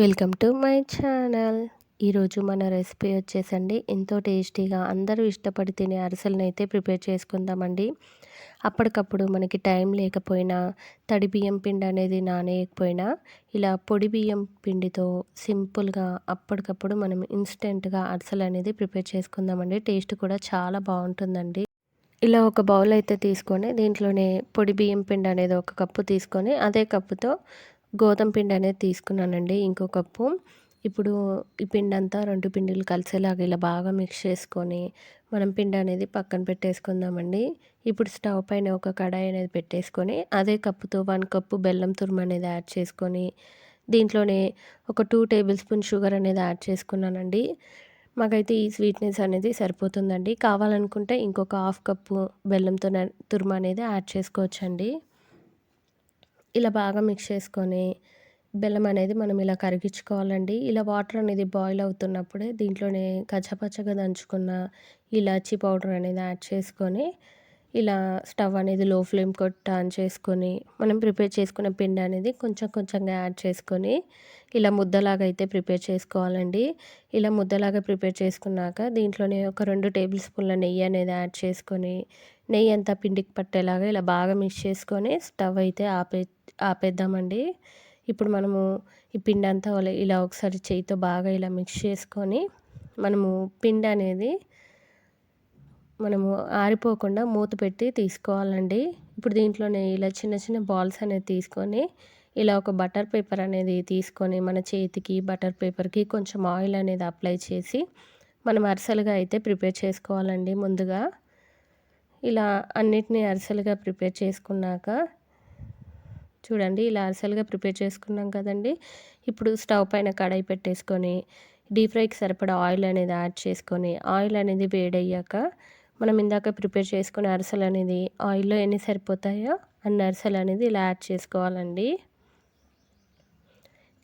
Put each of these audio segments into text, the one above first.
Welcome to my channel. ఈరోజు మన recipe వచ్చేసండి. ఎంతో టేస్టీగా అందరూ ఇష్టపడి తినే అరిసెలను అయితే ప్రిపేర్ చేసుకుందామండి. అప్పటికప్పుడు మనకి టైం లేకపోయినా తడి బియ్యం పిండి అనేది నానేయకపోయినా ఇలా పొడి బియ్యం పిండితో సింపుల్గా అప్పటికప్పుడు మనం ఇన్స్టెంట్గా అరిసెలు అనేది ప్రిపేర్ చేసుకుందామండి. టేస్ట్ కూడా చాలా బాగుంటుందండి. ఇలా ఒక బౌల్ అయితే తీసుకొని దీంట్లోనే పొడి బియ్యం పిండి అనేది ఒక కప్పు తీసుకొని అదే కప్పుతో గోధుమ పిండి అనేది తీసుకున్నానండి ఇంకో కప్పు. ఇప్పుడు ఈ పిండి అంతా రెండు పిండిలు కలిసేలాగా ఇలా బాగా మిక్స్ చేసుకొని మనం పిండి అనేది పక్కన పెట్టేసుకుందామండి. ఇప్పుడు స్టవ్ పైన ఒక కడాయి అనేది పెట్టేసుకొని అదే కప్పుతో వన్ కప్పు బెల్లం తురుము అనేది యాడ్ చేసుకొని దీంట్లోనే ఒక టూ టేబుల్ స్పూన్ షుగర్ అనేది యాడ్ చేసుకున్నానండి. మాకైతే ఈ స్వీట్నెస్ అనేది సరిపోతుందండి. కావాలనుకుంటే ఇంకొక హాఫ్ కప్పు బెల్లంతో తురుము అనేది యాడ్ చేసుకోవచ్చండి. ఇలా బాగా మిక్స్ చేసుకొని బెల్లం అనేది మనం ఇలా కరిగించుకోవాలండి. ఇలా వాటర్ అనేది బాయిల్ అవుతున్నప్పుడే దీంట్లోనే కచ్చపచ్చగా దంచుకున్న ఇలాచీ పౌడర్ అనేది యాడ్ చేసుకొని ఇలా స్టవ్ అనేది లో ఫ్లేమ్ కొట్ట ఆన్ చేసుకొని మనం ప్రిపేర్ చేసుకున్న పిండి అనేది కొంచెం కొంచెంగా యాడ్ చేసుకొని ఇలా ముద్దలాగా అయితే ప్రిపేర్ చేసుకోవాలండి. ఇలా ముద్దలాగా ప్రిపేర్ చేసుకున్నాక దీంట్లోనే ఒక రెండు టేబుల్ స్పూన్ల నెయ్యి అనేది యాడ్ చేసుకొని నెయ్యి అంతా పిండికి పట్టేలాగా ఇలా బాగా మిక్స్ చేసుకొని స్టవ్ అయితే ఆపే ఆపేద్దామండి. ఇప్పుడు మనము ఈ పిండి అంతా ఇలా ఒకసారి చేయితో బాగా ఇలా మిక్స్ చేసుకొని మనము పిండి అనేది మనము ఆరిపోకుండా మూత పెట్టి తీసుకోవాలండి. ఇప్పుడు దీంట్లోనే ఇలా చిన్న చిన్న బాల్స్ అనేది తీసుకొని ఇలా ఒక బటర్ పేపర్ అనేది తీసుకొని మన చేతికి బటర్ పేపర్కి కొంచెం ఆయిల్ అనేది అప్లై చేసి మనం అరిసెలుగా అయితే ప్రిపేర్ చేసుకోవాలండి ముందుగా. ఇలా అన్నిటినీ అరిసెలుగా ప్రిపేర్ చేసుకున్నాక చూడండి ఇలా అరిసెలుగా ప్రిపేర్ చేసుకున్నాం కదండి. ఇప్పుడు స్టవ్ పైన కడాయి పెట్టేసుకొని డీప్ ఫ్రైకి సరిపడా ఆయిల్ అనేది యాడ్ చేసుకొని ఆయిల్ అనేది వేడయ్యాక మనం ఇందాక ప్రిపేర్ చేసుకునే అరిసెలు అనేది ఆయిల్లో ఎన్ని సరిపోతాయో అన్ని అరిసెలు అనేది ఇలా యాడ్ చేసుకోవాలండి.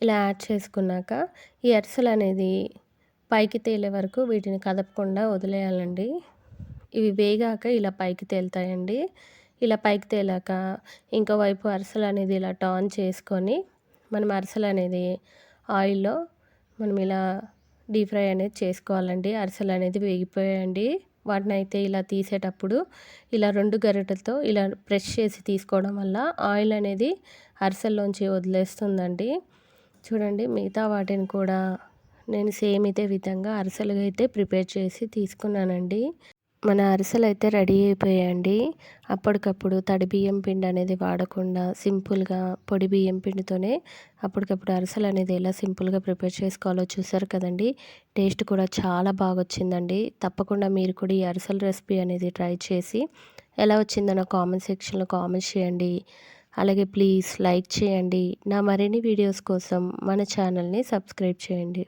ఇలా యాడ్ చేసుకున్నాక ఈ అరిసెలు అనేది పైకి తేలే వరకు వీటిని కదపకుండా వదిలేయాలండి. ఇవి వేగాక ఇలా పైకి తేలుతాయండి. ఇలా పైకి తేలాక ఇంకో వైపు అరిసెలు అనేది ఇలా టర్న్ చేసుకొని మనం అరిసెలు అనేది ఆయిల్లో మనం ఇలా డీప్ ఫ్రై అనేది చేసుకోవాలండి. అరిసెలు అనేది వేగిపోయాయండి. వాటిని అయితే ఇలా తీసేటప్పుడు ఇలా రెండు గరిటెలతో ఇలా ప్రెస్ చేసి తీసుకోవడం వల్ల ఆయిల్ అనేది అరిసెల్లోంచి వదిలేస్తుందండి. చూడండి మిగతా వాటిని కూడా నేను సేమ్ ఇదే విధంగా అరిసెలుగా అయితే ప్రిపేర్ చేసి తీసుకున్నానండి. మన అరిసెలు అయితే రెడీ అయిపోయాయండి. అప్పటికప్పుడు తడి బియ్యం పిండి అనేది వాడకుండా సింపుల్గా పొడి బియ్యం పిండితోనే అప్పటికప్పుడు అరిసెలు అనేది ఎలా సింపుల్గా ప్రిపేర్ చేసుకోవాలో చూసారు కదండి. టేస్ట్ కూడా చాలా బాగా వచ్చిందండి తప్పకుండా మీరు కూడా ఈ అరిసెల రెసిపీ అనేది ట్రై చేసి ఎలా వచ్చిందనో నా కామెంట్ సెక్షన్లో కామెంట్ చేయండి. అలాగే ప్లీజ్ లైక్ చేయండి. నా మరిన్ని వీడియోస్ కోసం మన ఛానల్ని సబ్స్క్రైబ్ చేయండి.